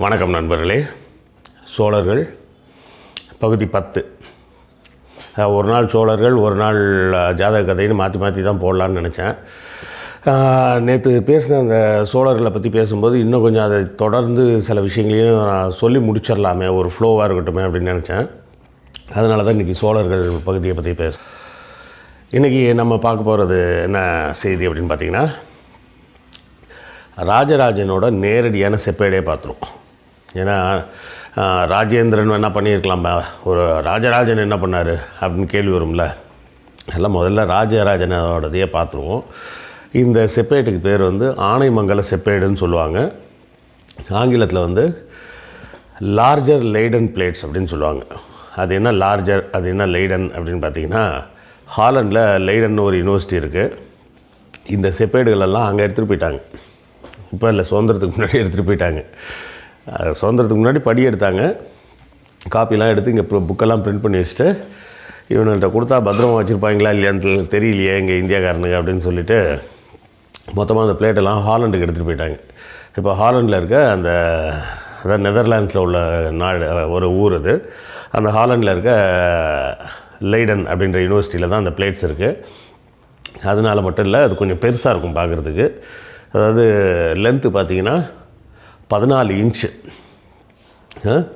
வணக்கம் நண்பர்களே சோழர்கள் பகுதி பத்து. ஒரு நாள் சோழர்கள் ஒரு நாள் ஜாதக கதைன்னு மாற்றி மாற்றி தான் போடலான்னு நினச்சேன். நேற்று பேசின அந்த சோழர்களை பற்றி பேசும்போது இன்னும் கொஞ்சம் அதை தொடர்ந்து சில விஷயங்களையும் நான் சொல்லி முடிச்சிடலாமே ஒரு ஃப்ளோவாக இருக்கட்டுமே அப்படின்னு நினச்சேன். அதனால தான் இன்றைக்கி சோழர்கள் பகுதியை பற்றி பேச இன்றைக்கி நம்ம பார்க்க போகிறது என்ன செய்தி அப்படின்னு பார்த்தீங்கன்னா ராஜராஜனோட நேரடியான செப்பேடே பார்த்துருவோம். ஏன்னா ராஜேந்திரன் என்ன பண்ணியிருக்கலாம் ஒரு ராஜராஜன் என்ன பண்ணார் அப்படின்னு கேள்வி வரும்ல. எல்லாம் முதல்ல ராஜராஜனோடதையே பார்த்துருவோம். இந்த செப்பேட்டுக்கு பேர் வந்து ஆனைமங்கல செப்பேடுன்னு சொல்லுவாங்க. ஆங்கிலத்தில் வந்து லார்ஜர் லைடன் பிளேட்ஸ் அப்படின்னு சொல்லுவாங்க. அது என்ன லார்ஜர் அது என்ன லைடன் அப்படின்னு பார்த்தீங்கன்னா ஹாலண்டில் லைடன் ஒரு யூனிவர்சிட்டி இருக்குது இந்த செப்பேடுகள் எல்லாம் அங்கே எடுத்துகிட்டு போயிட்டாங்க. இப்போ இல்லை சுதந்திரத்துக்கு முன்னாடி எடுத்துகிட்டு போயிட்டாங்க. சுதந்திரத்துக்கு முன்னாடி படி எடுத்தாங்க. காப்பிலாம் எடுத்து இங்கே புக்கெல்லாம் பிரிண்ட் பண்ணி வச்சுட்டு இவனுகிட்ட கொடுத்தா பத்திரமா வச்சுருப்பாங்களா இல்லையான்னு தெரியலையே இங்கே இந்தியாக்காரனுக்கு அப்படின்னு சொல்லிட்டு மொத்தமாக அந்த பிளேட்டெல்லாம் ஹாலண்டுக்கு எடுத்துகிட்டு போயிட்டாங்க. இப்போ ஹாலண்டில் இருக்க அந்த அதான் நெதர்லாண்ட்ஸில் உள்ள நாடு ஒரு ஊர் அது. அந்த ஹாலண்டில் இருக்க லைடன் அப்படின்ற யூனிவர்சிட்டியில் தான் அந்த பிளேட்ஸ் இருக்குது அதனால மட்டும் இல்லை அது கொஞ்சம் பெருசாக இருக்கும் பார்க்குறதுக்கு அதாவது லென்த்து பார்த்தீங்கன்னா பதினாலு இன்ச்சு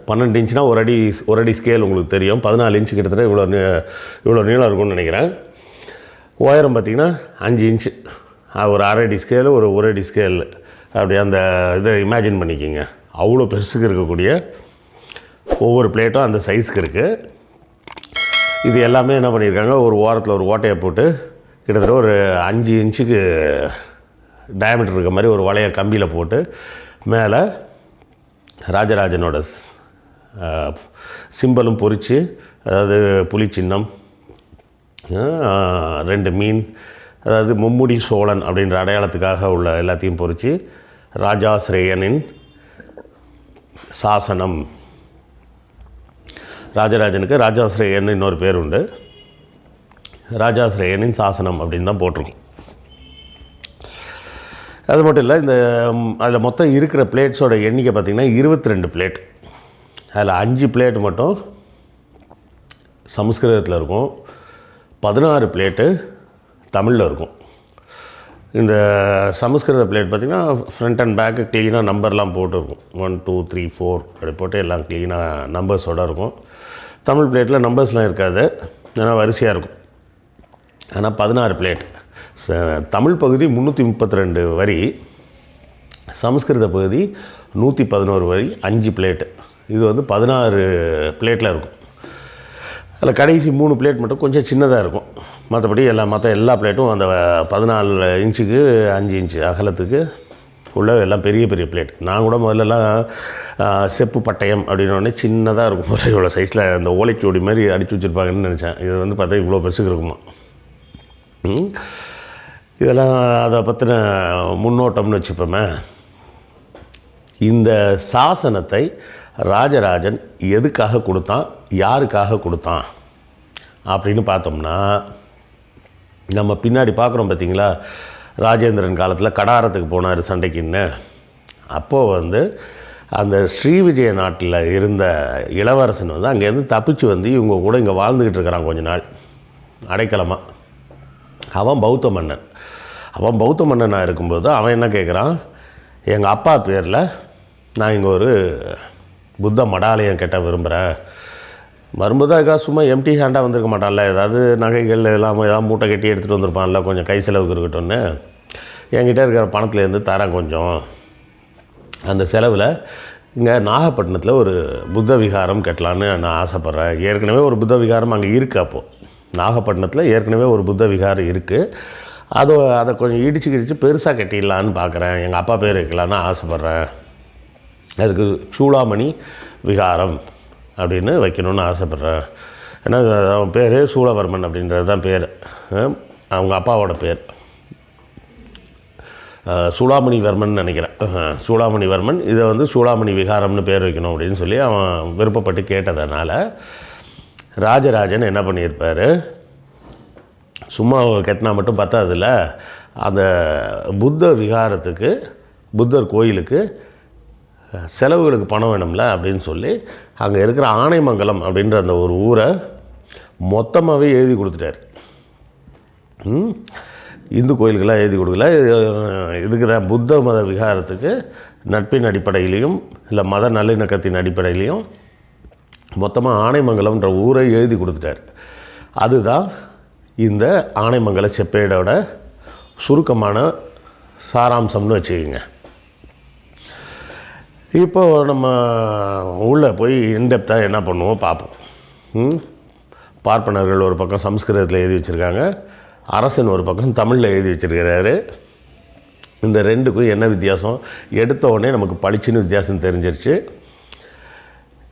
பன்னெண்டு இன்ச்சுனா ஒரு அடி ஒரு அடி ஸ்கேல் உங்களுக்கு தெரியும். பதினாலு இன்ச்சு கிட்டத்தட்ட இவ்வளோ இவ்வளோ நீளம் இருக்கும்னு நினைக்கிறேன். உயரம் பார்த்தீங்கன்னா அஞ்சு இன்ச்சு ஒரு அரை அடி ஸ்கேலு ஒரு ஒரு அடி ஸ்கேல் அப்படி அந்த இதை இமேஜின் பண்ணிக்கிங்க. அவ்வளோ பெருசுக்கு இருக்கக்கூடிய ஒவ்வொரு பிளேட்டும் அந்த சைஸ்க்கு இருக்குது இது எல்லாமே என்ன பண்ணியிருக்காங்க? ஒரு ஓரத்தில் ஒரு ஓட்டையை போட்டு கிட்டத்தட்ட ஒரு அஞ்சு இன்ச்சுக்கு டயமீட்டர் இருக்க மாதிரி ஒரு வளைய கம்பியில் போட்டு மேலே ராஜராஜனோட சிம்பலும் பொறிச்சு அதாவது புலி சின்னம் ரெண்டு மீன் அதாவது மும்முடி சோழன் அப்படின்ற அடையாளத்துக்காக உள்ள எல்லாத்தையும் பொறிச்சு ராஜாசிரேயனின் சாசனம். ராஜராஜனுக்கு ராஜாசிரேயன் இன்னொரு பேர் உண்டு. ராஜாசிரேயனின் சாசனம் அப்படின்னு தான் போட்டிருக்கும். அது மட்டும் இல்லை இந்த அதில் மொத்தம் இருக்கிற பிளேட்ஸோட எண்ணிக்கை பார்த்திங்கன்னா இருபத்தி ரெண்டு பிளேட் அதில் அஞ்சு பிளேட் மட்டும் சமஸ்கிருதத்தில் இருக்கும். பதினாறு பிளேட்டு தமிழில் இருக்கும். இந்த சமஸ்கிருத பிளேட் பார்த்திங்கன்னா ஃப்ரண்ட் அண்ட் பேக்கு க்ளீனாக நம்பர்லாம் போட்டுருக்கும். ஒன் டூ த்ரீ ஃபோர் அப்படி போட்டு எல்லாம் க்ளீனாக நம்பர்ஸோடு இருக்கும். தமிழ் பிளேட்டில் நம்பர்ஸ்லாம் இருக்காது. ஏன்னா வரிசையாக இருக்கும். ஆனால் பதினாறு பிளேட் தமிழ் பகுதி முந்நூற்றி முப்பத்தி ரெண்டு வரி சமஸ்கிருத பகுதி நூற்றி பதினோரு வரி அஞ்சு பிளேட்டு இது வந்து பதினாறு பிளேட்டில் இருக்கும். அதில் கடைசி மூணு பிளேட் மட்டும் கொஞ்சம் சின்னதாக இருக்கும். மற்றபடி எல்லா மற்ற எல்லா பிளேட்டும் அந்த பதினாலு இன்ச்சுக்கு அஞ்சு இன்ச்சு அகலத்துக்கு உள்ள எல்லாம் பெரிய பெரிய பிளேட் நான் கூட முதல்லலாம் செப்பு பட்டயம் அப்படின்னோடனே சின்னதாக இருக்கும். ஒரு இவ்வளோ சைஸில் அந்த ஓலைச்சோடி மாதிரி அடித்து வச்சுருப்பாங்கன்னு நினச்சேன். இது வந்து பார்த்தா இவ்வளோ பெருசுக்கு இருக்குமா? இதெல்லாம் அதை பற்றின முன்னோட்டம்னு வச்சுப்போமே. இந்த சாசனத்தை ராஜராஜன் எதுக்காக கொடுத்தான் யாருக்காக கொடுத்தான் அப்படின்னு பார்த்தோம்னா நம்ம பின்னாடி பார்க்குறோம் பார்த்தீங்களா? ராஜேந்திரன் காலத்தில் கடாரத்துக்கு போனார் சண்டைக்குன்னு. அப்போது வந்து அந்த ஸ்ரீவிஜய நாட்டில் இருந்த இளவரசன் வந்து அங்கேருந்து தப்பிச்சு வந்து இவங்க கூட இங்கே வாழ்ந்துக்கிட்டு இருக்கிறான் கொஞ்ச நாள். அடைக்கலமாக அவன் பௌத்த மன்னன். அவன் பௌத்த மன்னனாக இருக்கும்போது அவன் என்ன கேட்குறான் எங்கள் அப்பா பேரில் நான் இங்கே ஒரு புத்த மடாலயம் கெட்ட விரும்புகிறேன் வரும்போது அதுக்காக சும்மா எம்டி ஹேண்டாக வந்திருக்க மாட்டான்ல. ஏதாவது நகைகள் எல்லாம் ஏதாவது மூட்டை கட்டி எடுத்துகிட்டு வந்திருப்பான்ல கொஞ்சம் கை செலவுக்கு இருக்கட்டும்னு. என்கிட்ட இருக்கிற பணத்துலேருந்து தரேன் கொஞ்சம். அந்த செலவில் இங்கே நாகப்பட்டினத்தில் ஒரு புத்த விகாரம் கட்டலான்னு நான் ஆசைப்பட்றேன். ஏற்கனவே ஒரு புத்த விகாரம் அங்கே இருக்குது அப்போது நாகப்பட்டினத்தில் ஏற்கனவே ஒரு புத்த விகாரம் இருக்குது அதை அதை கொஞ்சம் இடிச்சு கிடிச்சு பெருசாக கட்டிடலான்னு பார்க்குறேன் எங்கள் அப்பா பேர் வைக்கலான்னு ஆசைப்பட்றேன். அதுக்கு சூளாமணி விகாரம் அப்படின்னு வைக்கணும்னு ஆசைப்பட்றேன். ஏன்னா அவன் பேர் சூளவர்மன் அப்படின்றது தான் பேர். அவங்க அப்பாவோட பேர். சூளாமணிவர்மன் நினைக்கிறேன். சூளாமணிவர்மன் இதை வந்து சூளாமணி விகாரம்னு பேர் வைக்கணும் அப்படின்னு சொல்லி அவன் விருப்பப்பட்டு கேட்டதனால ராஜராஜன் என்ன பண்ணியிருப்பார்? சும்மா கட்டினா மட்டும் பத்தாதுல்ல. அந்த புத்த விகாரத்துக்கு புத்தர் கோயிலுக்கு செலவுகளுக்கு பணம் வேணும்ல அப்படின்னு சொல்லி அங்கே இருக்கிற ஆனைமங்கலம் அப்படின்ற அந்த ஒரு ஊரை மொத்தமாகவே எழுதி கொடுத்துட்டார். இந்து கோயிலுக்கெல்லாம் எழுதி கொடுக்கல. இதுக்கு தான் புத்த மத விகாரத்துக்கு நட்பின் அடிப்படையிலையும் இல்லை மத நல்லிணக்கத்தின் அடிப்படையிலையும் மொத்தமாக ஆனைமங்கலம்ன்ற ஊரை எழுதி கொடுத்துட்டார். அதுதான் இந்த ஆனைமங்கல செப்பேடோட சுருக்கமான சாராம்சம்னு வச்சுக்கோங்க. இப்போ நம்ம உள்ளே போய் இன்டெப்த்தாக என்ன பண்ணுவோம் பார்ப்போம். பார்ப்பனர்கள் ஒரு பக்கம் சம்ஸ்கிருதத்தில் எழுதி வச்சுருக்காங்க. அரசன் ஒரு பக்கம் தமிழில் எழுதி வச்சுருக்கிறாரு. இந்த ரெண்டுக்கும் என்ன வித்தியாசம்? எடுத்த உடனே நமக்கு பளிச்சுன்னு வித்தியாசம் தெரிஞ்சிருச்சு.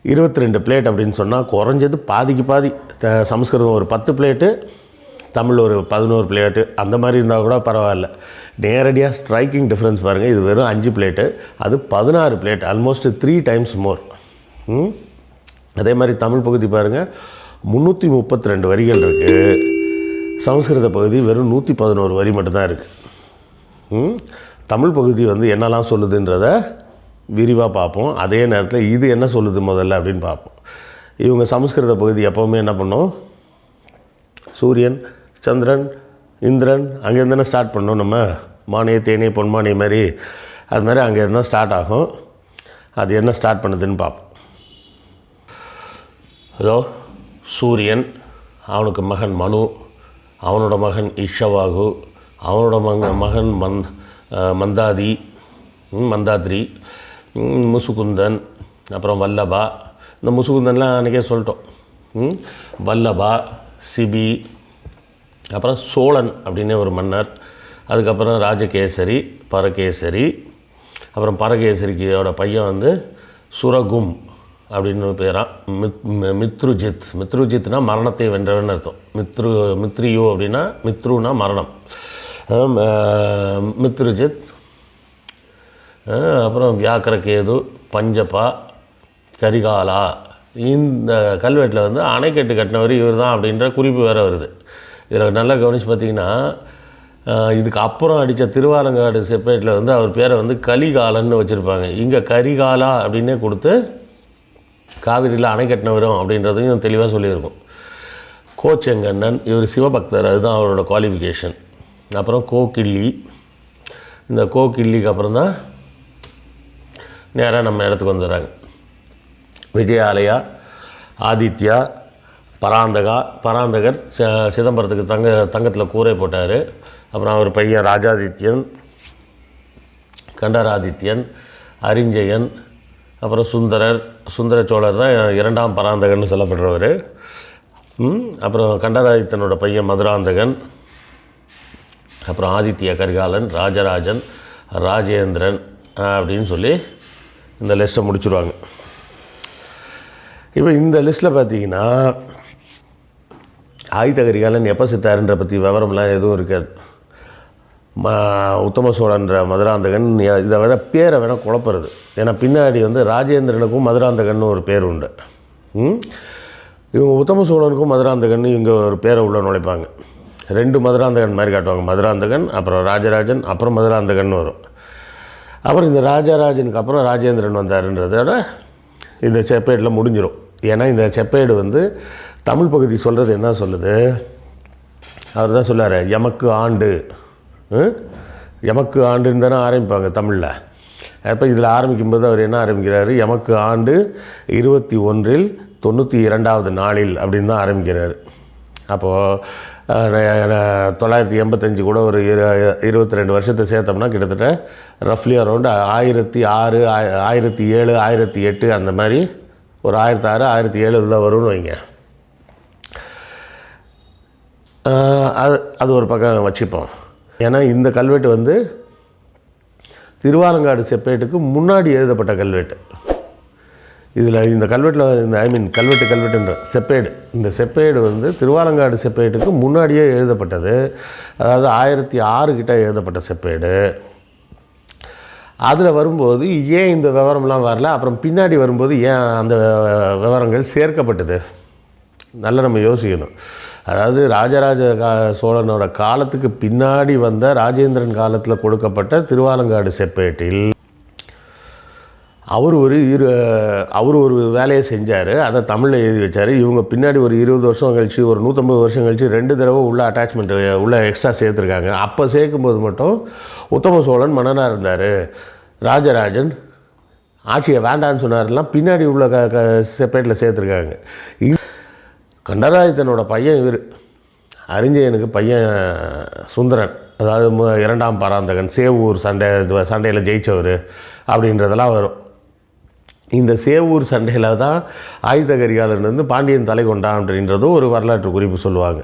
இருபத்தி ரெண்டு பிளேட் அப்படின்னு சொன்னால் குறைஞ்சது பாதிக்கு பாதி. த- சமஸ்கிருதம் ஒரு பத்து பிளேட்டு தமிழ் ஒரு பதினோரு பிளேட்டு அந்த மாதிரி இருந்தால் கூட பரவாயில்ல. நேரடியாக ஸ்ட்ரைக்கிங் டிஃப்ரென்ஸ் பாருங்கள் இது வெறும் அஞ்சு பிளேட்டு அது பதினாறு plate almost three times more அதே மாதிரி தமிழ் பகுதி பாருங்கள் முந்நூற்றி முப்பத்தி ரெண்டு வரிகள் இருக்குது சமஸ்கிருத பகுதி வெறும் நூற்றி பதினோரு வரி மட்டும்தான் இருக்குது ம்? தமிழ் பகுதி வந்து என்னெல்லாம் சொல்லுதுன்றத விரிவாக பார்ப்போம். அதே நேரத்தில் இது என்ன சொல்லுது முதல்ல அப்படின்னு பார்ப்போம். இவங்க சமஸ்கிருத பகுதி எப்போவுமே என்ன பண்ணும்? சூரியன் சந்திரன் இந்திரன் அங்கேருந்து தானே ஸ்டார்ட் பண்ணோம் நம்ம? மானிய தேனே பொன்மானி மாதிரி. அது மாதிரி அங்கே இருந்தால் ஸ்டார்ட் ஆகும். அது என்ன ஸ்டார்ட் பண்ணுதுன்னு பார்ப்போம். அதோ சூரியன் அவனுக்கு மகன் மனு அவனோட மகன் இஷவாகு அவனோட மகன் மகன் மந்த் மந்தாதி மந்தாத்ரி முசுகுந்தன் அப்புறம் வல்லபா. இந்த முசுகுந்தன்லாம் அன்றைக்கே சொல்லிட்டோம். ம், வல்லபா சிபி அப்புறம் சோழன் அப்படின்னு ஒரு மன்னர் அதுக்கப்புறம் ராஜகேசரி பரகேசரி அப்புறம் பரகேசரிக்கியோட பையன் வந்து சுரகும் அப்படின்னு பேரான் மித் மித்ருஜித். மித்ருஜித்னா மரணத்தை வென்றவன் அர்த்தம். மித்ரு மித்ரியோ அப்படின்னா மித்ருனா மரணம். மித்ருஜித் அப்புறம் வியாக்கரகேது பஞ்சப்பா கரிகாலா. இந்த கல்வெட்டில் வந்து அணைக்கட்டு கட்டினவர் இவர் தான் அப்படின்ற குறிப்பு வேறு வருது. இதில் நல்லா கவனித்து பார்த்தீங்கன்னா இதுக்கு அப்புறம் அடித்த திருவாலங்காடு செப்பேட்டில் வந்து அவர் பேரை வந்து கலிகாலன்னு வச்சுருப்பாங்க. இங்கே கரிகாலா அப்படின்னே கொடுத்து காவிரியில் அணை கட்டினவரும் அப்படின்றதையும் தெளிவாக சொல்லியிருக்கும். கோச்செங்கண்ணன் இவர் சிவபக்தர் அதுதான் அவரோட குவாலிஃபிகேஷன் அப்புறம் கோக்கிள்ளி இந்த கோக்கிள்ளிக்கு அப்புறம் தான் நேராக நம்ம இடத்துக்கு வந்துடுறாங்க. விஜயாலயா ஆதித்யா பராந்தகா பராந்தகர் ச- சிதம்பரத்துக்கு தங்க தங்கத்தில் கூரை போட்டார். அப்புறம் அவர் பையன் ராஜாதித்யன் கண்டராதித்யன் அரிஞ்சயன் அப்புறம் சுந்தரர் சுந்தர சோழர் தான் இரண்டாம் பராந்தகன்னு சொல்லப்படுறவர். அப்புறம் கண்டராதித்தனோட பையன் மதுராந்தகன் அப்புறம் ஆதித்ய கரிகாலன் ராஜராஜன் ராஜேந்திரன் அப்படின்னு சொல்லி இந்த லிஸ்ட்டை முடிச்சுருவாங்க. இப்போ இந்த லிஸ்ட்டில் பார்த்தீங்கன்னா ஆயுத கரிகாலன் எப்போ செத்தாருன்ற பற்றி விவரம்லாம் எதுவும் இருக்காது. ம உத்தம சோழன்ற மதுராந்தகன் இதை விட பேரை வேணால் குழப்புறது. ஏன்னா பின்னாடி வந்து ராஜேந்திரனுக்கும் மதுராந்தகன் ஒரு பேர் உண்டு. இவங்க உத்தம சோழனுக்கும் மதுராந்தகன் இவங்க ஒரு பேரை உள்ள நுழைப்பாங்க. ரெண்டு மதுராந்தகன் மாதிரி காட்டுவாங்க. மதுராந்தகன் அப்புறம் ராஜராஜன் அப்புறம் மதுராந்தகன் வரும். அப்புறம் இந்த ராஜராஜனுக்கு அப்புறம் ராஜேந்திரன் வந்தாருன்றதோட இந்த செப்பேடில் முடிஞ்சிடும் ஏன்னா இந்த செப்பேடு வந்து தமிழ் பகுதி சொல்கிறது என்ன சொல்லுது? அவர் தான் சொல்லார் எமக்கு ஆண்டு. ம்? எமக்கு ஆண்டுன்னு தானே ஆரம்பிப்பாங்க தமிழில். அப்போ இதில் ஆரம்பிக்கும்போது அவர் என்ன ஆரம்பிக்கிறாரு? எமக்கு ஆண்டு இருபத்தி ஒன்றில் தொண்ணூற்றி இரண்டாவது நாளில் அப்படின்னு தான் ஆரம்பிக்கிறார். அப்போது தொள்ளாயிரத்தி எண்பத்தஞ்சு கூட ஒரு இரு இருபத்தி ரெண்டு வருஷத்தை சேர்த்தோம்னா கிட்டத்தட்ட ரஃப்லி அரௌண்ட் ஆயிரத்தி ஆறு ஆயிரத்தி ஏழு ஆயிரத்தி எட்டு அந்த மாதிரி ஒரு ஆயிரத்தி ஆறு ஆயிரத்தி ஏழு உள்ள வரும்னு வைங்க. அது அது ஒரு பக்கம் வச்சுப்போம். ஏன்னா இந்த கல்வெட்டு வந்து திருவாலங்காடு செப்பேட்டுக்கு முன்னாடி எழுதப்பட்ட கல்வெட்டு. இதில் இந்த கல்வெட்டில் இந்த ஐ மீன் கல்வெட்டு கல்வெட்டுன்ற செப்பேடு இந்த செப்பேடு வந்து திருவாலங்காடு செப்பேட்டுக்கு முன்னாடியே எழுதப்பட்டது. அதாவது ஆயிரத்தி ஆறு கிட்ட எழுதப்பட்ட செப்பேடு அதில் வரும்போது ஏன் இந்த விவரம்லாம் வரல? அப்புறம் பின்னாடி வரும்போது ஏன் அந்த விவரங்கள் சேர்க்கப்பட்டது? நல்லா நம்ம யோசிக்கணும். அதாவது ராஜராஜ கா சோழனோட காலத்துக்கு பின்னாடி வந்த ராஜேந்திரன் காலத்தில் கொடுக்கப்பட்ட திருவாலங்காடு செப்பேட்டில் அவர் ஒரு இரு அவர் ஒரு வேலையை செஞ்சார். அதை தமிழில் எழுதி வச்சார். இவங்க பின்னாடி ஒரு இருபது வருஷம் கழிச்சு ஒரு நூற்றம்பது வருஷம் கழிச்சு ரெண்டு தடவை உள்ள அட்டாச்மெண்ட் உள்ள எக்ஸ்ட்ரா சேர்த்துருக்காங்க. அப்போ சேர்க்கும்போது மட்டும் உத்தம சோழன் மன்னனாக இருந்தார். ராஜராஜன் ஆட்சியை வேண்டான்னு சொன்னார்லாம் பின்னாடி உள்ள க க செப்பரேட்டில் சேர்த்துருக்காங்க. இ- கண்டராதித்தனோட பையன் இவர். அறிஞ்சயனுக்கு பையன் சுந்தரன். அதாவது இரண்டாம் பராந்தகன். சேவூர் சண்டை சண்டையில் ஜெயித்தவர் அப்படின்றதெல்லாம் வரும். இந்த சேவூர் சண்டையில் தான் ஆயுத கரிகாலன் வந்து பாண்டியன் தலை கொண்டான் அப்படின்றதும் ஒரு வரலாற்று குறிப்பு சொல்லுவாங்க.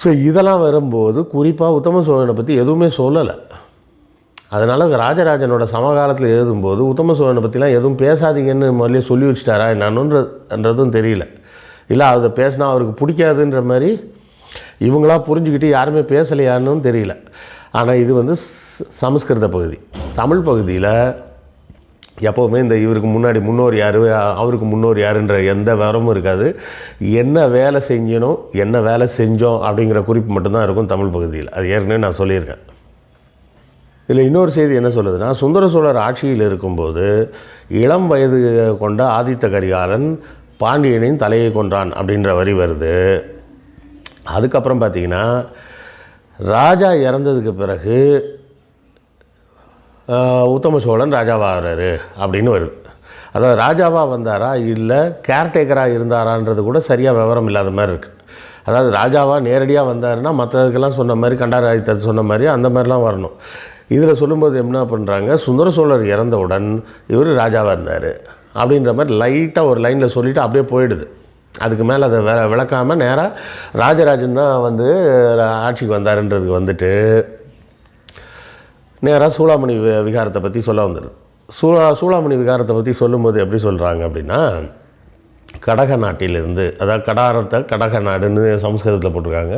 ஸோ இதெல்லாம் வரும்போது குறிப்பாக உத்தம சோழனை பற்றி எதுவுமே சொல்லலை. அதனால் ராஜராஜனோட சமகாலத்தில் எழுதும்போது உத்தம சோழனை பற்றிலாம் எதுவும் பேசாதீங்கன்னு முதல்ல சொல்லி வச்சுட்டாரா என்னன்றதும் தெரியல. இல்லை அதை பேசினா அவருக்கு பிடிக்காதுன்ற மாதிரி இவங்களா புரிஞ்சுக்கிட்டு யாருமே பேசலையான்னு தெரியல. ஆனால் இது வந்து சமஸ்கிருத பகுதி. தமிழ் பகுதியில் எப்போவுமே இந்த இவருக்கு முன்னாடி முன்னோர் யார் அவருக்கு முன்னோர் யாருன்ற எந்த விவரமும் இருக்காது. என்ன வேலை செஞ்சணும் என்ன வேலை செஞ்சோம் அப்படிங்கிற குறிப்பு மட்டும்தான் இருக்கும் தமிழ் பகுதியில். அது ஏற்கனவே நான் சொல்லியிருக்கேன். இதில் இன்னொரு செய்தி என்ன சொல்லுதுன்னா சுந்தர சோழர் ஆட்சியில் இருக்கும்போது இளம் வயது கொண்ட ஆதித்த கரிகாலன் பாண்டியனின் தலையை கொன்றான் அப்படின்ற வரி வருது. அதுக்கப்புறம் பார்த்தீங்கன்னா ராஜா இறந்ததுக்கு பிறகு உத்தம சோழன் ராஜாவாகிறாரு அப்படின்னு வருது. அதாவது ராஜாவாக வந்தாரா இல்லை கேர்டேக்கராக இருந்தாரான்றது கூட சரியாக விவரம் இல்லாத மாதிரி இருக்குது அதாவது ராஜாவாக நேரடியாக வந்தாருன்னா மற்றதுக்கெல்லாம் சொன்ன மாதிரி கண்டாராயத்தர் சொன்ன மாதிரி அந்த மாதிரிலாம் வரணும். இதில் சொல்லும்போது என்ன பண்ணுறாங்க சுந்தர சோழர் இறந்தவுடன் இவர் ராஜாவாக இருந்தார். அப்படின்ற மாதிரி லைட்டாக ஒரு லைனில் சொல்லிவிட்டு அப்படியே போயிடுது. அதுக்கு மேலே அதை வி விளக்காமல் நேராக ராஜராஜன் தான் வந்து ஆட்சிக்கு வந்தாருன்றதுக்கு வந்துட்டு நேராக சூளாமணி வி- விகாரத்தை பற்றி சொல்ல வந்துடுது சூளா சூளாமணி விகாரத்தை பற்றி சொல்லும்போது எப்படி சொல்கிறாங்க அப்படின்னா கடக நாட்டிலிருந்து அதாவது கடாரத்தை கடக நாடுன்னு சமஸ்கிருதத்தில் போட்டிருக்காங்க.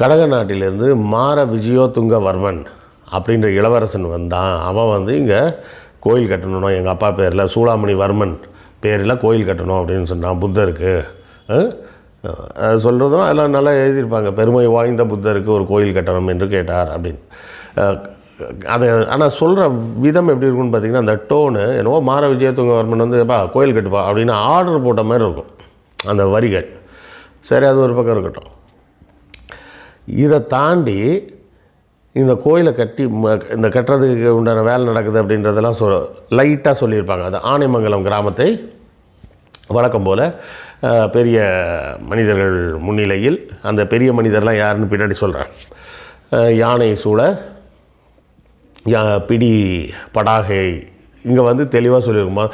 கடக நாட்டிலிருந்து மார விஜயோதுங்கவர்மன் அப்படின்ற இளவரசன் வந்தான். அவன் வந்து இங்கே கோயில் கட்டணும் எங்கள் அப்பா பேரில் சூளாமணி வர்மன் பேரில் கோயில் கட்டணும் அப்படின்னு சொன்னான் புத்தருக்கு. சொல்கிறதும் அதெல்லாம் நல்லா எழுதியிருப்பாங்க. பெருமை வாய்ந்த புத்தருக்கு ஒரு கோயில் கட்டணும் என்று கேட்டார் அப்படின்னு. அதை ஆனால் சொல்கிற விதம் எப்படி இருக்கும்னு பார்த்தீங்கன்னா அந்த டோனு என்னவோ மார விஜயதுங்கவர்மன் வந்து எப்பா கோயில் கட்டுப்பா அப்படின்னு ஆர்டர் போட்ட மாதிரி இருக்கும். அந்த வரிகள். சரி அது ஒரு பக்கம் இருக்கட்டும். இதை தாண்டி இந்த கோயிலை கட்டி ம- இந்த கட்டுறதுக்கு உண்டான வேலை நடக்குது அப்படின்றதெல்லாம் சொல் லைட்டாக சொல்லியிருப்பாங்க. அது ஆனைமங்கலம் கிராமத்தை வழக்கம் போல் பெரிய மனிதர்கள் முன்னிலையில் அந்த பெரிய மனிதர்லாம் யாருன்னு பின்னாடி சொல்கிறேன் யானை சூழ யா பிடி படாகை இங்கே வந்து தெளிவாக சொல்லியிருக்குமா?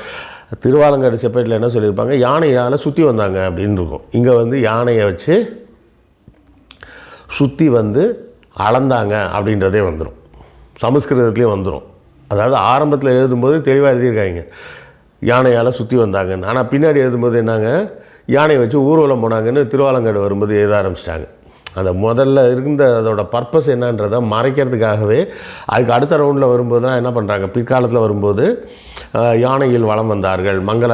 திருவாலங்காடு செப்பேட்டில் என்ன சொல்லியிருப்பாங்க? யானையால் சுற்றி வந்தாங்க அப்படின்னு இருக்கும். இங்கே வந்து யானையை வச்சு சுற்றி வந்து அளந்தாங்க அப்படின்றதே வந்துடும் சமஸ்கிருதத்துலேயும் வந்துடும் அதாவது ஆரம்பத்தில் எழுதும்போது தெளிவாக எழுதியிருக்காங்க. யானையால் சுற்றி வந்தாங்கன்னு. ஆனால் பின்னாடி எழுதும்போது என்னங்க? யானையை வச்சு ஊர்வலம் போனாங்கன்னு திருவாலங்காடு வரும்போது எழுத ஆரம்பிச்சிட்டாங்க. அந்த முதல்ல இருந்த அதோட பர்பஸ் என்னன்றதை மறைக்கிறதுக்காகவே அதுக்கு அடுத்த ரவுண்டில் வரும்போது தான் என்ன பண்ணுறாங்க பிற்காலத்தில் வரும்போது யானையில் வலம் வந்தார்கள் மங்கள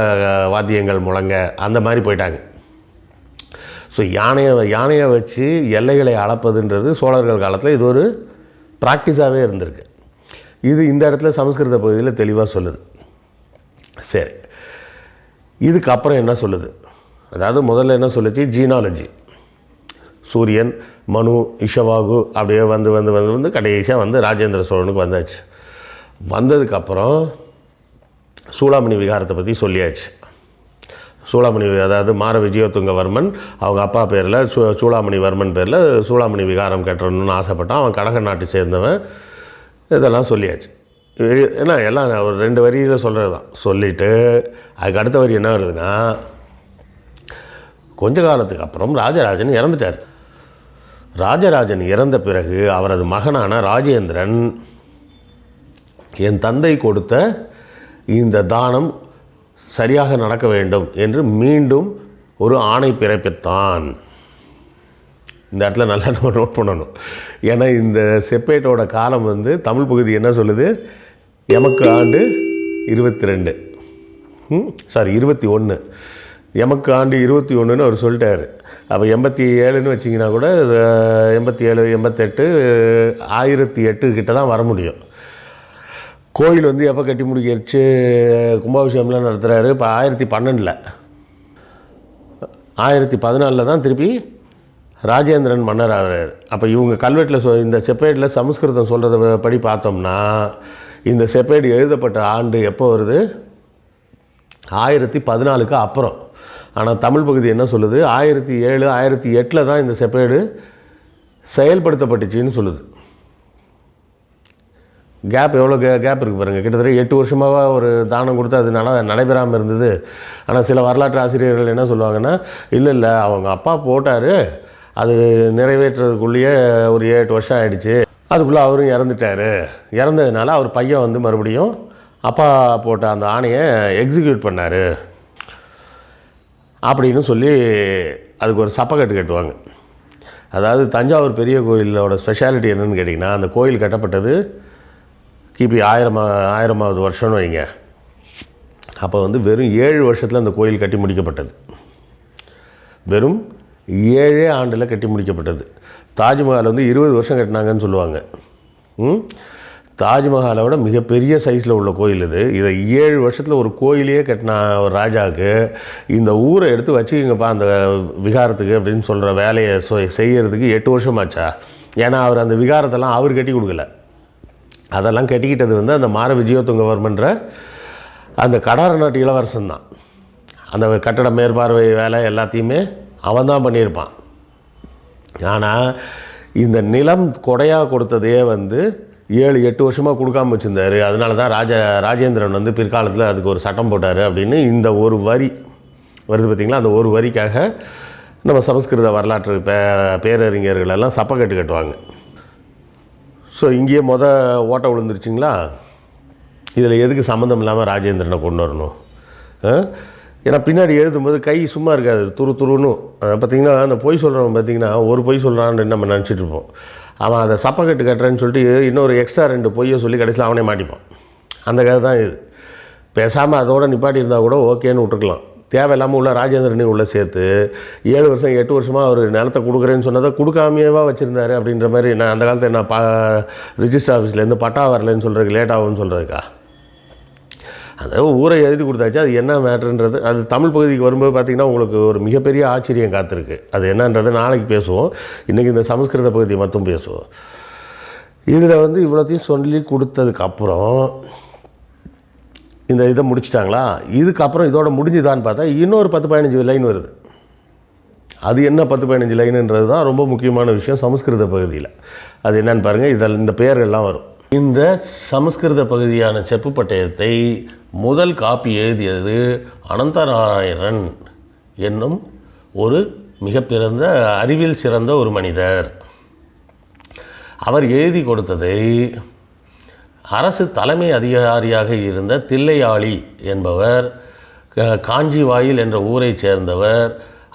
வாத்தியங்கள் முழங்க அந்த மாதிரி போயிட்டாங்க. ஸோ யானையை யானையை வச்சு எல்லைகளை அளப்பதுன்றது சோழர்கள் காலத்தில் இது ஒரு ப்ராக்டிஸாகவே இருந்திருக்கு. இது இந்த இடத்துல சமஸ்கிருத பகுதியில் தெளிவாக சொல்லுது. சரி. இதுக்கப்புறம் என்ன சொல்லுது? அதாவது முதல்ல என்ன சொல்லுச்சு? ஜீனாலஜி சூரியன் மனு இஷவாகு அப்படியே வந்து வந்து வந்து வந்து கடைசியாக வந்து ராஜேந்திர சோழனுக்கு வந்தாச்சு. வந்ததுக்கப்புறம் சூளாமணி விகாரத்தை பற்றி சொல்லியாச்சு. சூளாமணி அதாவது மார விஜயோத்துங்கவர்மன் அவங்க அப்பா பேரில் சூ சூளாமணிவர்மன் பேரில் சூளாமணி விகாரம் கட்டணும்னு ஆசைப்பட்டான். அவன் கடக நாட்டை சேர்ந்தவன். இதெல்லாம் சொல்லியாச்சு. ஏன்னா எல்லாம் ஒரு ரெண்டு வரியில் சொல்கிறது தான் சொல்லிவிட்டு அதுக்கு அடுத்த வரி என்ன வருதுன்னா கொஞ்ச காலத்துக்கு அப்புறம் ராஜராஜன் இறந்துட்டார். ராஜராஜன் இறந்த பிறகு அவரது மகனான ராஜேந்திரன் என் தந்தை கொடுத்த இந்த தானம் சரியாக நடக்க வேண்டும் என்று மீண்டும் ஒரு ஆணை பிறப்பித்தான். இந்த இடத்துல நல்லா நம்ம நோட் பண்ணணும். ஏன்னா இந்த செப்பேட்டோட காலம் வந்து தமிழ் பகுதி என்ன சொல்லுது? எமக்கு ஆண்டு இருபத்தி ரெண்டு சாரி இருபத்தி ஒன்று எமக்கு ஆண்டு இருபத்தி ஒன்றுன்னு அவர் சொல்லிட்டார். அப்போ எண்பத்தி ஏழுன்னு வச்சிங்கன்னா கூட எண்பத்தி ஏழு எண்பத்தெட்டு ஆயிரத்தி எட்டு கிட்ட தான் வர முடியும். கோயில் வந்து எப்போ கட்டி முடிக்கிடுச்சு கும்பாபிஷேகம்லாம் நடத்துகிறாரு இப்போ ஆயிரத்தி பன்னெண்டில். ஆயிரத்தி பதினாலில் தான் திருப்பி ராஜேந்திரன் மன்னர் ஆகிறார். அப்போ இவங்க கல்வெட்டில் சொ இந்த செப்பேட்டில் சமஸ்கிருதம் சொல்கிறத படி பார்த்தோம்னா இந்த செப்பேடு எழுதப்பட்ட ஆண்டு எப்போ வருது? ஆயிரத்தி பதினாலுக்கு அப்புறம். ஆனால் தமிழ் பகுதி என்ன சொல்லுது? ஆயிரத்தி ஏழு ஆயிரத்தி எட்டில் தான் இந்த செப்பேடு செயல்படுத்தப்பட்டுச்சின்னு சொல்லுது. கேப் எவ்வளோ கே கேப் இருக்குது பாருங்கள் கிட்டத்தட்ட எட்டு வருஷமாக ஒரு தானம் கொடுத்து அது நட நடைபெறாமல் இருந்தது. ஆனால் சில வரலாற்று ஆசிரியர்கள் என்ன சொல்லுவாங்கன்னா இல்லை இல்லை அவங்க அப்பா போட்டார். அது நிறைவேற்றுறதுக்குள்ளேயே ஒரு ஏழு எட்டு வருஷம் ஆகிடுச்சு அதுக்குள்ளே அவரும் இறந்துட்டார். இறந்ததுனால அவர் பையன் வந்து மறுபடியும் அப்பா போட்ட அந்த ஆணையை எக்ஸிக்யூட் பண்ணார். அப்படின்னு சொல்லி அதுக்கு ஒரு சப்பக்கட்டு கட்டுவாங்க. அதாவது தஞ்சாவூர் பெரிய கோயிலோட ஸ்பெஷாலிட்டி என்னென்னு கேட்டிங்கன்னா அந்த கோயில் கட்டப்பட்டது கிபி ஆயிரம் ஆயிரமாவது வருஷம்னு வைங்க. அப்போ வந்து வெறும் ஏழு வருஷத்தில் அந்த கோயில் கட்டி முடிக்கப்பட்டது. வெறும் ஏழே ஆண்டில் கட்டி முடிக்கப்பட்டது. தாஜ்மஹால் வந்து இருபது வருஷம் கட்டினாங்கன்னு சொல்லுவாங்க. ம்? தாஜ்மஹாலை விட மிகப்பெரிய சைஸில் உள்ள கோயில் இது. இதை ஏழு வருஷத்தில் ஒரு கோயிலையே கட்டின ஒரு ராஜாவுக்கு இந்த ஊரை எடுத்து வச்சுக்கிங்கப்பா அந்த விகாரத்துக்கு அப்படின்னு சொல்கிற வேலையை செய்கிறதுக்கு செய்யறதுக்கு எட்டு வருஷமாச்சா? ஏன்னா அவர் அந்த விகாரத்தெல்லாம் அவர் கட்டி கொடுக்கல. அதெல்லாம் கட்டிக்கிட்டது வந்து அந்த மார விஜயோத்துங்கவர்மன்ற அந்த கடார நாட்டு இளவரசன் தான். அந்த கட்டட மேற்பார்வை வேலை எல்லாத்தையுமே அவன் தான் பண்ணியிருப்பான். ஆனால் இந்த நிலம் கொடையாக கொடுத்ததே வந்து ஏழு எட்டு வருஷமாக கொடுக்காம வச்சுருந்தார். அதனால தான் ராஜ ராஜேந்திரன் வந்து பிற்காலத்தில் அதுக்கு ஒரு சட்டம் போட்டார் அப்படின்னு இந்த ஒரு வரி வருது பார்த்திங்களா அந்த ஒரு வரிக்காக நம்ம சமஸ்கிருத வரலாற்று பே பேரறிஞர்கள் எல்லாம் சப்பக்கட்டு கட்டுவாங்க. ஸோ இங்கேயே மொதல் ஓட்டை விழுந்துருச்சிங்களா? இதில் எதுக்கு சம்மந்தம் இல்லாமல் ராஜேந்திரனை கொண்டு வரணும்? ஆ? ஏன்னா பின்னாடி எழுதும்போது கை சும்மா இருக்காது துரு துருன்னு. பார்த்தீங்கன்னா அந்த பொய் சொல்கிறவன் பார்த்தீங்கன்னா ஒரு பொய் சொல்கிறான்னு நம்ம நினச்சிட்டு இருப்போம். அவன் அதை சப்பக்கட்டு கட்டுறேன்னு சொல்லிட்டு இன்னொரு எக்ஸ்ட்ரா ரெண்டு பொய்யை சொல்லி கடைசியில் அவனே மாட்டிப்பான். அந்த கதை தான் இது. பேசாமல் அதோட நிப்பாட்டி இருந்தால் கூட ஓகேன்னு விட்டுருக்கலாம். தேவையில்லாமல் உள்ள ராஜேந்திரனையும் உள்ளே சேர்த்து ஏழு வருஷம் எட்டு வருஷமாக அவர் நிலத்தை கொடுக்குறேன்னு சொன்னதை கொடுக்காமையேவா வச்சுருந்தாரு அப்படின்ற மாதிரி நான் அந்த காலத்தில் என்ன பா ரிஜிஸ்டர் ஆஃபீஸ்லேருந்து பட்டா வரலன்னு சொல்கிறதுக்கு லேட் ஆகும்னு சொல்கிறதுக்கா அதை ஊரை எழுதி கொடுத்தாச்சு அது என்ன மேட்ருன்றது அது தமிழ் பகுதிக்கு வரும்போது பார்த்திங்கன்னா உங்களுக்கு ஒரு மிகப்பெரிய ஆச்சரியம் காத்திருக்கு. அது என்னன்றது நாளைக்கு பேசுவோம். இன்றைக்கி இந்த சமஸ்கிருத பகுதி மட்டும் பேசுவோம். இதில் வந்து இவ்வளோத்தையும் சொல்லி கொடுத்ததுக்கப்புறம் இந்த இதை முடிச்சிட்டாங்களா? இதுக்கப்புறம் இதோட முடிஞ்சுதான்னு பார்த்தா இன்னொரு பத்து பதினஞ்சு லைன் வருது. அது என்ன பத்து பதினஞ்சு லைனுன்றது தான் ரொம்ப முக்கியமான விஷயம் சமஸ்கிருத பகுதியில். அது என்னன்னு பாருங்கள் இதில் இந்த பெயர்கள்லாம் வரும். இந்த சமஸ்கிருத பகுதியான செப்பு பட்டயத்தை முதல் காப்பி எழுதியது அனந்தநாராயணன் என்னும் ஒரு மிக பிறந்த அறிவில் சிறந்த ஒரு மனிதர். அவர் எழுதி கொடுத்ததை அரசு தலைமை அதிகாரியாக இருந்த தில்லையாளி என்பவர் காஞ்சிவாயில் என்ற ஊரைச் சேர்ந்தவர்.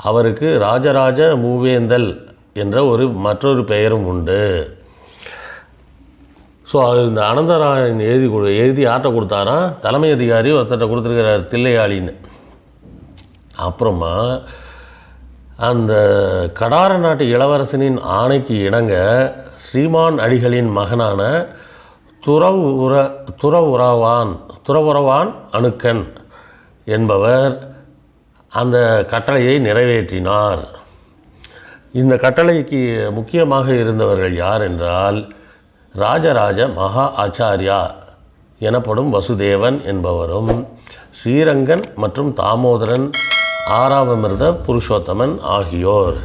அவருக்கு ராஜராஜ மூவேந்தல் என்ற ஒரு மற்றொரு பெயரும் உண்டு. ஸோ இந்த அனந்தராயன் எழுதி கொடு எழுதி ஆட்ட கொடுத்தாராம் தலைமை அதிகாரி ஒருத்தர்கிட்ட கொடுத்துருக்கிறார் தில்லையாளின்னு அப்புறமா அந்த கடார நாட்டு இளவரசனின் ஆணைக்கு இணங்க ஸ்ரீமான் அடிகளின் மகனான துறவுற துறவுறவான் துறவுறவான் அணுக்கன் என்பவர் அந்த கட்டளையை நிறைவேற்றினார். இந்த கட்டளைக்கு முக்கியமாக இருந்தவர்கள் யார் என்றால் ராஜராஜ மகா ஆச்சாரியா எனப்படும் வசுதேவன் என்பவரும் ஸ்ரீரங்கன் மற்றும் தாமோதரன் ஆறாவமிர்த புருஷோத்தமன் ஆகியோர்.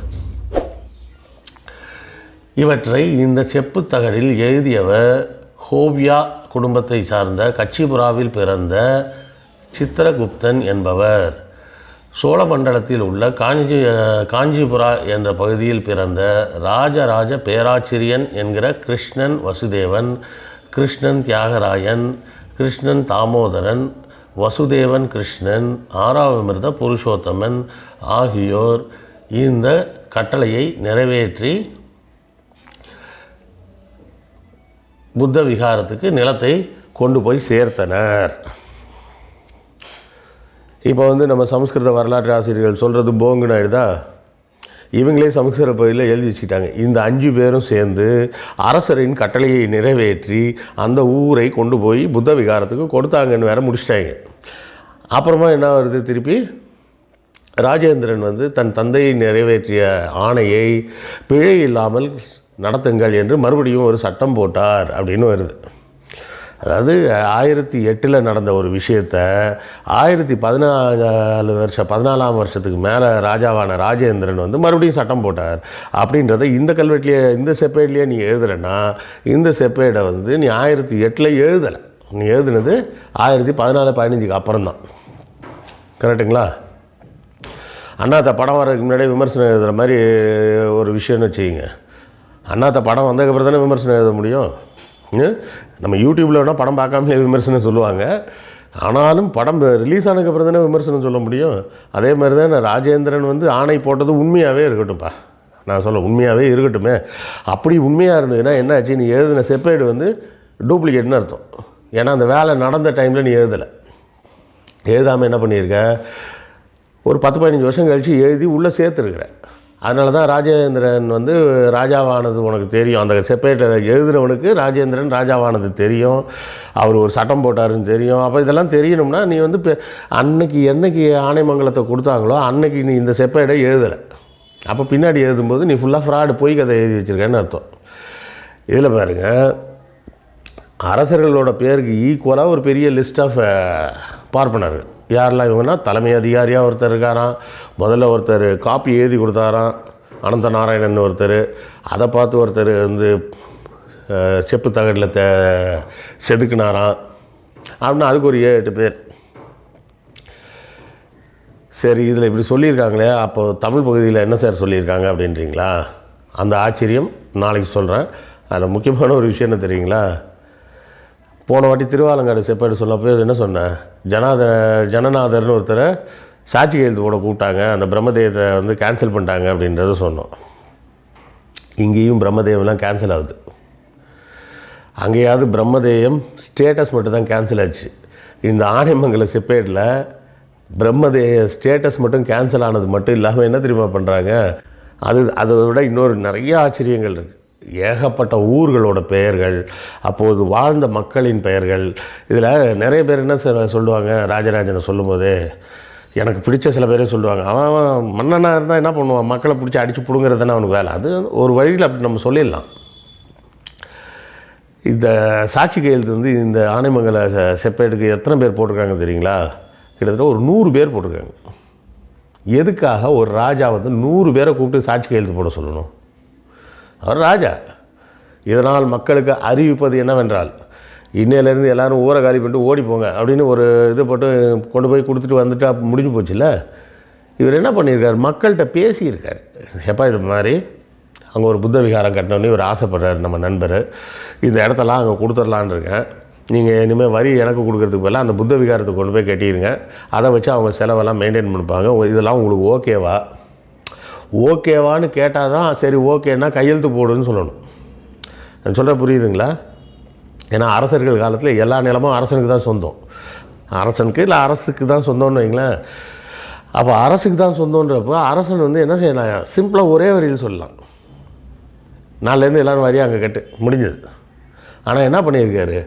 இவற்றை இந்த செப்பு தகடில் எழுதியவர் ஹோவ்யா குடும்பத்தை சார்ந்த கச்சிபுராவில் பிறந்த சித்திரகுப்தன் என்பவர். சோழமண்டலத்தில் உள்ள காஞ்சி காஞ்சிபுரா என்ற பகுதியில் பிறந்த ராஜராஜ பேராச்சிரியன் என்கிற கிருஷ்ணன் வசுதேவன் கிருஷ்ணன் தியாகராயன் கிருஷ்ணன் தாமோதரன் வசுதேவன் கிருஷ்ணன் ஆறாவமிர்த புருஷோத்தமன் ஆகியோர் இந்த கட்டளையை நிறைவேற்றி புத்த விகாரத்துக்கு நிலத்தை கொண்டு போய் சேர்த்தனர். இப்போ வந்து நம்ம சமஸ்கிருத வரலாற்று ஆசிரியர்கள் சொல்கிறது போங்குன்னு இவங்களே சமஸ்கிருத பகுதியில் எழுதி வச்சுக்கிட்டாங்க. இந்த அஞ்சு பேரும் சேர்ந்து அரசரின் கட்டளையை நிறைவேற்றி அந்த ஊரை கொண்டு போய் புத்த விகாரத்துக்கு கொடுத்தாங்கன்னு வேற முடிச்சிட்டாங்க. அப்புறமா என்ன வருது திருப்பி? ராஜேந்திரன் வந்து தன் தந்தையை நிறைவேற்றிய ஆணையை பிழை இல்லாமல் நடத்துங்கள் என்று மறுபடியும் ஒரு சட்டம் போட்டார் அப்படின்னு வருது. அதாவது ஆயிரத்தி எட்டில் நடந்த ஒரு விஷயத்த ஆயிரத்தி பதினாலு வருஷம் பதினாலாம் வருஷத்துக்கு மேலே ராஜாவான ராஜேந்திரன் வந்து மறுபடியும் சட்டம் போட்டார். அப்படின்றத இந்த கல்வெட்டிலே இந்த செப்பேட்லேயே நீ எழுதுறேன்னா இந்த செப்பேடை வந்து நீ ஆயிரத்தி எட்டில் எழுதலை. நீ எழுதுனது ஆயிரத்தி பதினாலு பதினஞ்சுக்கு அப்புறம் தான் கரெக்டுங்களா அண்ணாத்த படம் வரதுக்கு முன்னாடியே விமர்சனம் எழுதுகிற மாதிரி ஒரு விஷயம்னு வச்சுக்கிங்க. அண்ணாத்த படம் வந்ததுக்கப்புறம் தானே விமர்சனம் எழுத முடியும்? நம்ம யூடியூப்பில் வேணால் படம் பார்க்காமலே விமர்சனம் சொல்லுவாங்க. ஆனாலும் படம் ரிலீஸ் ஆனதுக்கப்புறம் தானே விமர்சனம் சொல்ல முடியும். அதே மாதிரி தான் ராஜேந்திரன் வந்து ஆணை போட்டது உண்மையாகவே இருக்கட்டும்ப்பா. நான் சொல்ல உண்மையாகவே இருக்கட்டுமே. அப்படி உண்மையாக இருந்ததுன்னா என்ன ஆச்சு நீ எழுதின செப்பேடு வந்து டூப்ளிகேட்னு அர்த்தம். ஏன்னா அந்த வேலை நடந்த டைமில் நீ எழுதலை. எழுதாமல் என்ன பண்ணியிருக்க? ஒரு பத்து பதினஞ்சு வருஷம் கழித்து எழுதி உள்ளே சேர்த்துருக்குறேன் அதனால தான் ராஜேந்திரன் வந்து ராஜாவானது உனக்கு தெரியும். அந்த செப்பரேட்டை எழுதுனவனுக்கு ராஜேந்திரன் ராஜாவானது தெரியும். அவர் ஒரு சட்டம் போட்டாருன்னு தெரியும். அப்போ இதெல்லாம் தெரியணும்னா நீ வந்து இப்போ அன்னைக்கு என்னைக்கு ஆணைமங்கலத்தை கொடுத்தாங்களோ அன்னைக்கு நீ இந்த செப்பரேட்டை எழுதலை. அப்போ பின்னாடி எழுதும்போது நீ ஃபுல்லாக ஃப்ராடு போய் கதை எழுதி வச்சுருக்கேன்னு அர்த்தம். இதில் பாருங்கள் அரசர்களோட பேருக்கு ஈக்குவலாக ஒரு பெரிய லிஸ்ட் ஆஃப் பார்ப்பனர்கள் யாரெல்லாம் இவங்கன்னா? தலைமை அதிகாரியாக ஒருத்தர் இருக்காராம். முதல்ல ஒருத்தர் காப்பி எழுதி கொடுத்தாராம். அனந்த நாராயணன் ஒருத்தர். அதை பார்த்து ஒருத்தர் வந்து செப்பு தகடில் த செதுக்குனாராம். அப்படின்னா அதுக்கு ஒரு ஏழு எட்டு பேர். சரி இதில் இப்படி சொல்லியிருக்காங்களே அப்போ தமிழ் பகுதியில் என்ன சார் சொல்லியிருக்காங்க அப்படின்றீங்களா? அந்த ஆச்சரியம் நாளைக்கு சொல்கிறேன். அதில் முக்கியமான ஒரு விஷயம் என்ன தெரியுங்களா? போன வாட்டி திருவாலங்காடு செப்பேடு சொல்லப்போ என்ன சொன்னேன் ஜனாத ஜனநாதர்னு ஒருத்தரை சாட்சி கையெழுத்து போட கூப்பிட்டாங்க. அந்த பிரம்மதேவத்தை வந்து கேன்சல் பண்ணிட்டாங்க அப்படின்றத சொன்னோம். இங்கேயும் பிரம்மதேவம்லாம் கேன்சல் ஆகுது. அங்கேயாவது பிரம்மதேயம் ஸ்டேட்டஸ் மட்டும் தான் கேன்சல் ஆச்சு. இந்த ஆணைமங்கல செப்பேட்டில் பிரம்மதேய ஸ்டேட்டஸ் மட்டும் கேன்சல் ஆனது மட்டும் இல்லாமல் என்ன தெரியுமா பண்ணுறாங்க அது அதை விட இன்னொரு நிறைய ஆச்சரியங்கள் இருக்குது ஏகப்பட்ட ஊர்களோட பெயர்கள் அப்போது வாழ்ந்த மக்களின் பெயர்கள். இதில் நிறைய பேர் என்ன சொல்லுவாங்க ராஜராஜனை சொல்லும்போது எனக்கு பிடிச்ச சில பேரே சொல்லுவாங்க அவன் அவன் மன்னனாக இருந்தால் என்ன பண்ணுவான்? மக்களை பிடிச்சி அடித்து பிடுங்கிறது தானே அவனுக்கு வேலை. அது ஒரு வழியில் அப்படி நம்ம சொல்லிடலாம். இந்த சாட்சி கையெழுத்து வந்து இந்த ஆனைமங்கல செ- செப்பேடுக்கு எத்தனை பேர் போட்டிருக்காங்க தெரியுங்களா? கிட்டத்தட்ட ஒரு நூறு பேர் போட்டிருக்காங்க. எதுக்காக ஒரு ராஜா வந்து நூறு பேரை கூப்பிட்டு சாட்சி கையெழுத்து போட சொல்லணும்? அவர் ராஜா. இதனால் மக்களுக்கு அறிவிப்பது என்னவென்றால் இன்னையிலேருந்து எல்லாரும் ஊரை காலி பண்ணிட்டு ஓடி போங்க அப்படின்னு ஒரு இது போட்டு கொண்டு போய் கொடுத்துட்டு வந்துட்டு அப்போ முடிஞ்சு போச்சுல்ல? இவர் என்ன பண்ணியிருக்காரு? மக்கள்கிட்ட பேசியிருக்கார். எப்பா இது மாதிரி அங்கே ஒரு புத்த விகாரம் கட்டணும்னு இவர் ஆசைப்படுறாரு நம்ம நண்பர். இந்த இடத்தெல்லாம் அங்கே கொடுத்துடலான் இருக்கேன். நீங்கள் இனிமேல் வரி எனக்கு கொடுக்குறதுக்கு பதிலாக அந்த புத்த விகாரத்தை கொண்டு போய் கட்டிடுங்க அதை வச்சு அவங்க செலவெல்லாம் மெயின்டைன் பண்ணிப்பாங்க. இதெல்லாம் உங்களுக்கு ஓகேவா ஓகேவான்னு கேட்டால் தான் சரி ஓகேன்னா கையெழுத்து போடுன்னு சொல்லணும். நான் சொல்கிற புரியுதுங்களா? ஏன்னா அரசர்கள் காலத்தில் எல்லா நிலமும் அரசனுக்கு தான் சொந்தம். அரசனுக்கு இல்லை அரசுக்கு தான் சொந்தம்னு வைங்களேன். அப்போ அரசுக்கு தான் சொந்தன்றப்போ அரசன் வந்து என்ன செய்யலாம் சிம்பிளாக ஒரே வரியில் சொல்லலாம். நாலுலேருந்து எல்லோரும் வரியாக அங்கே கட்டு முடிஞ்சது. ஆனால் என்ன பண்ணியிருக்காரு?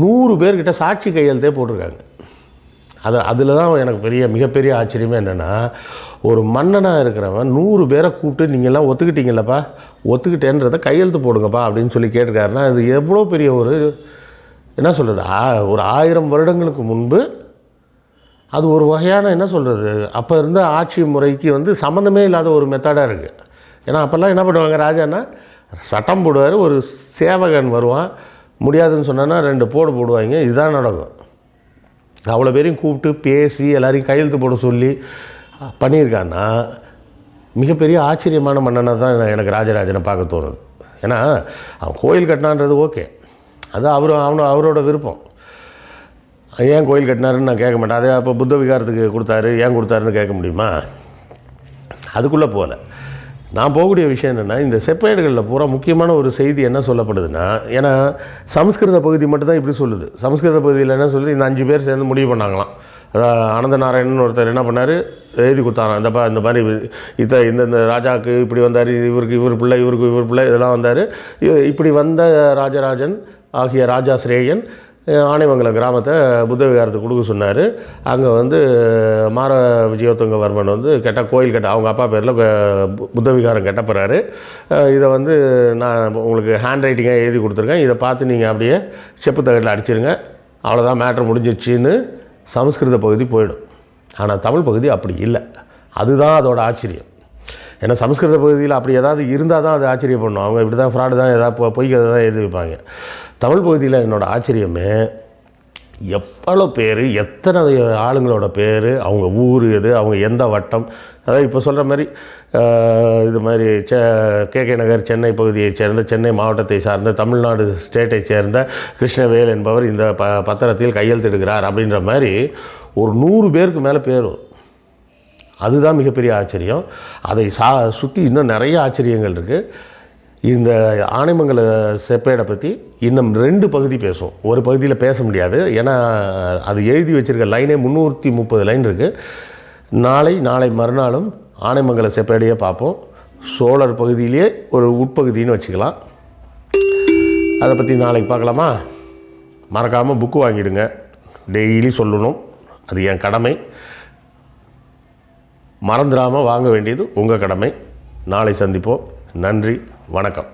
நூறு பேர்கிட்ட சாட்சி கையெழுத்தே போட்டிருக்காங்க. அது அதில் தான் எனக்கு பெரிய மிகப்பெரிய ஆச்சரியமே என்னென்னா ஒரு மன்னனாக இருக்கிறவன் நூறு பேரை கூப்பிட்டு நீங்கள்லாம் ஒத்துக்கிட்டீங்களப்பா ஒத்துக்கிட்டேன்றதை கையெழுத்து போடுங்கப்பா அப்படின்னு சொல்லி கேட்டிருக்காருன்னா அது எவ்வளோ பெரிய ஒரு என்ன சொல்கிறது ஆ ஒரு ஆயிரம் வருடங்களுக்கு முன்பு அது ஒரு வகையான என்ன சொல்கிறது அப்போ இருந்த ஆட்சி முறைக்கு வந்து சம்மந்தமே இல்லாத ஒரு மெத்தடாக இருக்குது ஏன்னா அப்போல்லாம் என்ன பண்ணுவாங்க ராஜான்னா சட்டம் போடுவார் ஒரு சேவகன் வருவான் முடியாதுன்னு சொன்னான்னா ரெண்டு போடு போடுவாங்க இதுதான் நடக்கும். அவ்வளோ பேரையும் கூப்பிட்டு பேசி எல்லாரையும் கையெழுத்து போட சொல்லி பண்ணியிருக்கான்னா மிகப்பெரிய ஆச்சரியமான மன்னனாக தான் எனக்கு ராஜராஜனை பார்க்க தோணுது. ஏன்னா அவன் கோயில் கட்டினான்றது ஓகே. அது அவர் அவனோ அவரோட விருப்பம். ஏன் கோயில் கட்டினாருன்னு நான் கேட்க மாட்டேன். அதே அப்போ புத்த விகாரத்துக்கு கொடுத்தாரு ஏன் கொடுத்தாருன்னு கேட்க முடியுமா? அதுக்குள்ளே போகல. நான் போகக்கூடிய விஷயம் என்னென்னா இந்த செப்பேடுகளில் பூரா முக்கியமான ஒரு செய்தி என்ன சொல்லப்படுதுன்னா ஏன்னா சமஸ்கிருத பகுதி மட்டும்தான் இப்படி சொல்லுது. சமஸ்கிருத பகுதியில் என்ன சொல்லுது? இந்த அஞ்சு பேர் சேர்ந்து முடிவு பண்ணாங்களாம். அனந்த நாராயணன் ஒருத்தர் என்ன பண்ணார்? எழுதி கொடுத்தாராம். இந்தப்பா இந்த மாதிரி இத்த இந்த இந்த ராஜாவுக்கு இப்படி வந்தார் இவருக்கு இவர் பிள்ளை இவருக்கு இவர் பிள்ளை இதெல்லாம் வந்தார். இப்படி வந்த ராஜராஜன் ஆகிய ராஜா ஸ்ரேயன் ஆணைமங்கலம் ஆனைமங்கலம் கிராமத்தை புத்த விகாரத்துக்கு கொடுக்க சொன்னார். அங்கே வந்து மார விஜயோத்தங்கவர்மன் வந்து கெட்ட கோயில் கட்ட அவங்க அப்பா பேரில் புத்த விகாரம் கட்ட போகிறாரு இதை வந்து நான் உங்களுக்கு ஹேண்ட் ரைட்டிங்காக எழுதி கொடுத்துருக்கேன். இதை பார்த்து நீங்கள் அப்படியே செப்பு தகட்டில் அடிச்சிருங்க. அவ்வளோதான் மேட்ரு முடிஞ்சிச்சின்னு சமஸ்கிருத பகுதி போயிடும். ஆனால் தமிழ் பகுதி அப்படி இல்லை. அதுதான் அதோட ஆச்சரியம். ஏன்னா சமஸ்கிருத பகுதியில் அப்படி ஏதாவது இருந்தால் தான் அது ஆச்சரியப்படணும். அவங்க இப்படி தான் ஃப்ராடு தான் ஏதாவது பொய் கதை தான் எழுதி வைப்பாங்க தமிழ் பகுதியில் என்னோடய ஆச்சரியமே எவ்வளோ பேர் எத்தனை ஆளுங்களோட பேர் அவங்க ஊர் எது அவங்க எந்த வட்டம் அதாவது இப்போ சொல்கிற மாதிரி இது மாதிரி செ கே கே நகர் சென்னை பகுதியைச் சேர்ந்த சென்னை மாவட்டத்தை சார்ந்த தமிழ்நாடு ஸ்டேட்டை சேர்ந்த கிருஷ்ணவேல் என்பவர் இந்த ப பத்திரத்தில் கையெழுத்திடுகிறார் அப்படின்ற மாதிரி ஒரு நூறு பேருக்கு மேலே பேரும் அதுதான் மிகப்பெரிய ஆச்சரியம். அதை சா சுற்றி இன்னும் நிறைய ஆச்சரியங்கள் இருக்குது இந்த ஆனைமங்கல செப்பேடை பற்றி இன்னும் ரெண்டு பகுதி பேசும் ஒரு பகுதியில் பேச முடியாது. ஏன்னா அது எழுதி வச்சுருக்க லைனே முந்நூற்றி முப்பது லைன் இருக்குது நாளை நாளை மறுநாளும் ஆனைமங்கல செப்பேடையே பார்ப்போம். சோழர் பகுதியிலேயே ஒரு உட்பகுதின்னு வச்சுக்கலாம். அதை பற்றி நாளைக்கு பார்க்கலாமா? மறக்காமல் புக்கு வாங்கிடுங்க. டெய்லி சொல்லணும். அது என் கடமை. மறந்துடாமல் வாங்க வேண்டியது உங்கள் கடமை. நாளை சந்திப்போம். நன்றி. வணக்கம்.